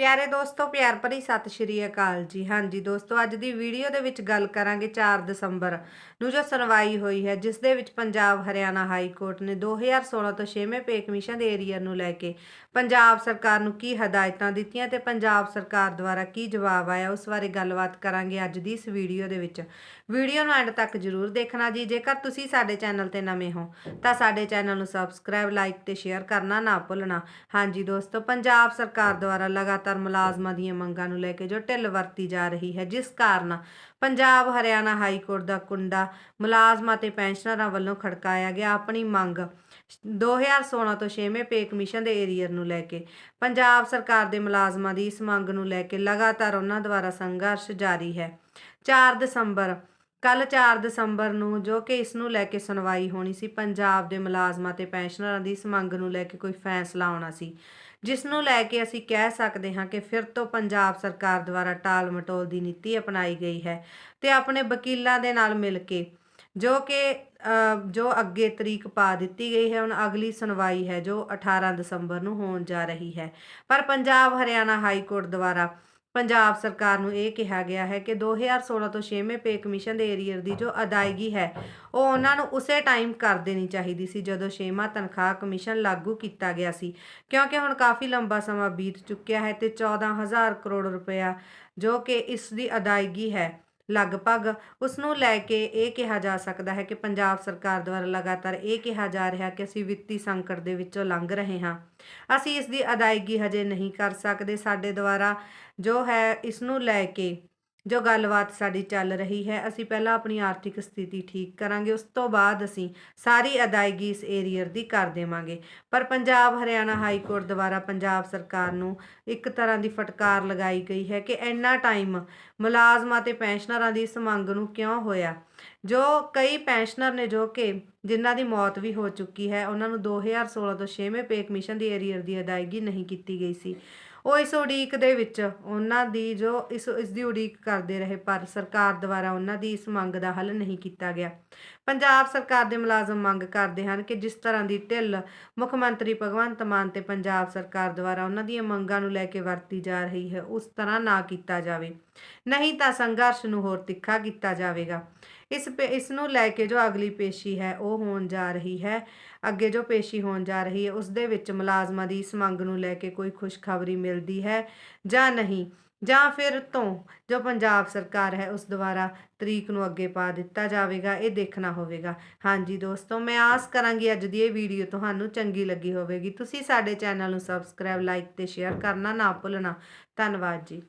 ਪਿਆਰੇ ਦੋਸਤੋ, ਪਿਆਰ ਭਰੀ ਸਤਿ ਸ਼੍ਰੀ ਅਕਾਲ ਜੀ। ਹਾਂਜੀ ਦੋਸਤੋ, ਅੱਜ ਦੀ ਵੀਡੀਓ ਦੇ ਵਿੱਚ ਗੱਲ ਕਰਾਂਗੇ 4 ਦਸੰਬਰ ਨੂੰ ਜੋ ਸੁਣਵਾਈ ਹੋਈ ਹੈ, ਜਿਸ ਦੇ ਵਿੱਚ ਪੰਜਾਬ, ਹਰਿਆਣਾ ਹਾਈ ਕੋਰਟ ਨੇ 2016 ਤੋਂ 6ਵੇਂ ਪੇ ਕਮਿਸ਼ਨ ਦੇ ਏਰੀਆ ਨੂੰ ਲੈ ਕੇ ਪੰਜਾਬ ਸਰਕਾਰ ਨੂੰ ਕੀ ਹਦਾਇਤਾਂ ਦਿੱਤੀਆਂ ਤੇ ਪੰਜਾਬ ਸਰਕਾਰ ਦੁਆਰਾ ਕੀ ਜਵਾਬ ਆਇਆ, ਉਸ ਬਾਰੇ ਗੱਲਬਾਤ ਕਰਾਂਗੇ ਅੱਜ ਦੀ ਇਸ ਵੀਡੀਓ ਦੇ ਵਿੱਚ। ਵੀਡੀਓ ਨੂੰ ਐਂਡ ਤੱਕ ਜਰੂਰ ਦੇਖਣਾ ਜੀ। ਜੇਕਰ ਤੁਸੀਂ ਸਾਡੇ ਚੈਨਲ ਤੇ ਨਵੇਂ ਹੋ, ਤਾਂ ਸਾਡੇ ਚੈਨਲ ਨੂੰ ਸਬਸਕ੍ਰਾਈਬ, ਲਾਈਕ ਤੇ ਸ਼ੇਅਰ ਕਰਨਾ ਨਾ ਭੁੱਲਣਾ। ਹਾਂਜੀ ਦੋਸਤੋ, ਪੰਜਾਬ ਸਰਕਾਰ ਦੁਆਰਾ ਲਗਾਤਾਰ ਮੁਲਾਜ਼ਮਾਂ ਦੀਆਂ ਮੰਗਾਂ ਨੂੰ ਲੈ ਕੇ ਜੋ ਢਿੱਲ ਵਰਤੀ ਜਾ ਰਹੀ ਹੈ, ਜਿਸ ਕਾਰਨ ਪੰਜਾਬ, ਹਰਿਆਣਾ ਹਾਈ ਕੋਰਟ ਦਾ ਕੁੰਡਾ ਮੁਲਾਜ਼ਮਾਂ ਤੇ ਪੈਨਸ਼ਨਰਾਂ ਵੱਲੋਂ ਖੜਕਾਇਆ ਗਿਆ। ਆਪਣੀ ਮੰਗ 2016 ਤੋਂ 6ਵੇਂ ਪੇ ਕਮਿਸ਼ਨ ਦੇ ਏਰੀਅਰ ਨੂੰ ਲੈ ਕੇ ਪੰਜਾਬ ਸਰਕਾਰ ਦੇ ਮੁਲਾਜ਼ਮਾਂ ਦੀ ਇਸ ਮੰਗ ਨੂੰ ਲੈ ਕੇ ਲਗਾਤਾਰ ਉਹਨਾਂ ਦੁਆਰਾ ਸੰਘਰਸ਼ ਜਾਰੀ ਹੈ। 4 ਦਸੰਬਰ ਕੱਲ 4 ਦਸੰਬਰ ਨੂੰ ਜੋ ਕਿ ਇਸ ਨੂੰ ਲੈ ਕੇ ਸੁਣਵਾਈ ਹੋਣੀ ਸੀ, ਪੰਜਾਬ ਦੇ ਮੁਲਾਜ਼ਮਾਂ ਤੇ ਪੈਨਸ਼ਨਰਾਂ ਦੀ ਇਸ ਮੰਗ ਨੂੰ ਲੈ ਕੇ ਕੋਈ ਫੈਸਲਾ ਆਉਣਾ ਸੀ। ਜਿਸ ਨੂੰ ਲੈ ਕੇ ਅਸੀਂ ਕਹਿ ਸਕਦੇ ਹਾਂ ਕਿ ਫਿਰ ਤੋਂ ਪੰਜਾਬ ਸਰਕਾਰ ਦੁਆਰਾ ਟਾਲ ਮਟੋਲ ਦੀ ਨੀਤੀ ਅਪਣਾਈ ਗਈ ਹੈ ਤੇ ਆਪਣੇ ਵਕੀਲਾਂ ਦੇ ਨਾਲ ਮਿਲ ਕੇ ਜੋ ਕਿ ਜੋ ਅੱਗੇ ਤਰੀਕ ਪਾ ਦਿੱਤੀ ਗਈ ਹੈ, ਹੁਣ ਅਗਲੀ ਸੁਣਵਾਈ ਹੈ ਜੋ 18 ਦਸੰਬਰ ਨੂੰ ਹੋਣ ਜਾ ਰਹੀ ਹੈ। ਪਰ ਪੰਜਾਬ ਹਰਿਆਣਾ ਹਾਈ ਕੋਰਟ ਦੁਆਰਾ ਪੰਜਾਬ ਸਰਕਾਰ ਨੂੰ ਇਹ ਕਿਹਾ ਗਿਆ ਹੈ ਕਿ 2016 ਤੋਂ 6ਵੇਂ ਪੇ ਕਮਿਸ਼ਨ ਦੇ ਏਰੀਅਰ ਦੀ ਜੋ ਅਦਾਇਗੀ ਹੈ, ਉਹ ਉਹਨਾਂ ਨੂੰ ਉਸੇ ਟਾਈਮ ਕਰ ਦੇਣੀ ਚਾਹੀਦੀ ਸੀ ਜਦੋਂ 6ਵਾਂ ਤਨਖਾਹ ਕਮਿਸ਼ਨ ਲਾਗੂ ਕੀਤਾ ਗਿਆ ਸੀ। ਕਿਉਂਕਿ ਹੁਣ ਕਾਫੀ ਲੰਬਾ ਸਮਾਂ ਬੀਤ ਚੁੱਕਿਆ ਹੈ ਤੇ 14000 ਕਰੋੜ ਰੁਪਇਆ ਜੋ ਕਿ ਇਸ ਦੀ ਅਦਾਇਗੀ ਹੈ ਲਗਭਗ ਉਸ ਨੂੰ ਲੈ ਕੇ ਇਹ ਕਿਹਾ ਜਾ ਸਕਦਾ ਹੈ ਕਿ ਪੰਜਾਬ ਸਰਕਾਰ ਦੁਆਰਾ ਲਗਾਤਾਰ ਇਹ ਕਿਹਾ ਜਾ ਰਿਹਾ ਕਿ ਅਸੀਂ ਵਿੱਤੀ ਸੰਕਟ ਦੇ ਵਿੱਚੋਂ ਲੰਘ ਰਹੇ ਹਾਂ। ਅਸੀਂ ਇਸ ਦੀ ਅਦਾਇਗੀ ਹਜੇ ਨਹੀਂ ਕਰ ਸਕਦੇ। ਸਾਡੇ ਦੁਆਰਾ ਜੋ ਹੈ, ਇਸ ਨੂੰ ਲੈ ਕੇ ਜੋ ਗੱਲਬਾਤ ਸਾਡੀ ਚੱਲ ਰਹੀ ਹੈ, ਅਸੀਂ ਪਹਿਲਾਂ ਆਪਣੀ ਆਰਥਿਕ ਸਥਿਤੀ ਠੀਕ ਕਰਾਂਗੇ, ਉਸ ਤੋਂ ਬਾਅਦ ਅਸੀਂ ਸਾਰੀ ਅਦਾਇਗੀ ਇਸ ਏਰੀਅਰ ਦੀ ਕਰ ਦੇਵਾਂਗੇ। ਪਰ ਪੰਜਾਬ, ਹਰਿਆਣਾ ਹਾਈ ਕੋਰਟ ਦੁਆਰਾ ਪੰਜਾਬ ਸਰਕਾਰ ਨੂੰ ਇੱਕ ਤਰ੍ਹਾਂ ਦੀ ਫਟਕਾਰ ਲਗਾਈ ਗਈ ਹੈ ਕਿ ਇੰਨਾ ਟਾਈਮ ਮੁਲਾਜ਼ਮਾਂ ਤੇ ਪੈਨਸ਼ਨਰਾਂ ਦੀ ਇਸ ਮੰਗ ਨੂੰ ਕਿਉਂ ਹੋਇਆ? ਜੋ ਕਈ ਪੈਨਸ਼ਨਰ ਨੇ ਜੋ ਕਿ ਜਿਨ੍ਹਾਂ ਦੀ ਮੌਤ ਵੀ ਹੋ ਚੁੱਕੀ ਹੈ, ਉਹਨਾਂ ਨੂੰ 2016 ਤੋਂ 6ਵੇਂ ਪੇ ਕਮਿਸ਼ਨ ਦੀ ਏਰੀਅਰ ਦੀ ਅਦਾਇਗੀ ਨਹੀਂ ਕੀਤੀ ਗਈ ਸੀ। ਉਹ ਇਸ ਉਡੀਕ ਦੇ ਵਿੱਚ ਉਹਨਾਂ ਦੀ ਜੋ ਇਸ ਇਸ ਦੀ ਉਡੀਕ ਕਰਦੇ ਰਹੇ, ਪਰ ਸਰਕਾਰ ਦੁਆਰਾ ਉਹਨਾਂ ਦੀ ਇਸ ਮੰਗ ਦਾ ਹੱਲ ਨਹੀਂ ਕੀਤਾ ਗਿਆ। ਪੰਜਾਬ ਸਰਕਾਰ ਦੇ ਮੁਲਾਜ਼ਮ ਮੰਗ ਕਰਦੇ ਹਨ ਕਿ ਜਿਸ ਤਰ੍ਹਾਂ ਦੀ ਢਿੱਲ ਮੁੱਖ ਮੰਤਰੀ ਭਗਵੰਤ ਮਾਨ ਤੇ ਪੰਜਾਬ ਸਰਕਾਰ ਦੁਆਰਾ ਉਹਨਾਂ ਦੀਆਂ ਮੰਗਾਂ ਨੂੰ ਲੈ ਕੇ ਵਰਤੀ ਜਾ ਰਹੀ ਹੈ, ਉਸ ਤਰ੍ਹਾਂ ਨਾ ਕੀਤਾ ਜਾਵੇ। ਨਹੀਂ ਤਾਂ ਸੰਘਰਸ਼ ਨੂੰ ਹੋਰ ਤਿੱਖਾ ਕੀਤਾ ਜਾਵੇਗਾ। ਇਸ ਪੇ- ਇਸ ਨੂੰ ਲੈ ਕੇ ਜੋ ਅਗਲੀ ਪੇਸ਼ੀ ਹੈ, ਉਹ ਹੋਣ ਜਾ ਰਹੀ ਹੈ। ਅੱਗੇ ਜੋ ਪੇਸ਼ੀ ਹੋਣ ਜਾ ਰਹੀ ਹੈ, ਉਸ ਦੇ ਵਿੱਚ ਮੁਲਾਜ਼ਮਾਂ ਦੀ ਇਸ ਮੰਗ ਨੂੰ ਲੈ ਕੇ ਕੋਈ ਖੁਸ਼ਖਬਰੀ ਮਿਲਦੀ ਹੈ ਜਾਂ ਨਹੀਂ? ਜਾਂ ਫਿਰ ਤੋਂ ਜੋ ਪੰਜਾਬ ਸਰਕਾਰ ਹੈ, ਉਸ ਦੁਆਰਾ ਤਰੀਕ ਨੂੰ ਅੱਗੇ ਪਾ ਦਿੱਤਾ ਜਾਵੇਗਾ, ਇਹ ਦੇਖਣਾ ਹੋਵੇਗਾ। ਹਾਂਜੀ ਦੋਸਤੋ, ਮੈਂ ਆਸ ਕਰਾਂਗੀ ਅੱਜ ਦੀ ਇਹ ਵੀਡੀਓ ਤੁਹਾਨੂੰ ਚੰਗੀ ਲੱਗੀ ਹੋਵੇਗੀ। ਤੁਸੀਂ ਸਾਡੇ ਚੈਨਲ ਨੂੰ ਸਬਸਕ੍ਰਾਈਬ, ਲਾਈਕ ਤੇ ਸ਼ੇਅਰ ਕਰਨਾ ਨਾ ਭੁੱਲਣਾ। ਧੰਨਵਾਦ ਜੀ।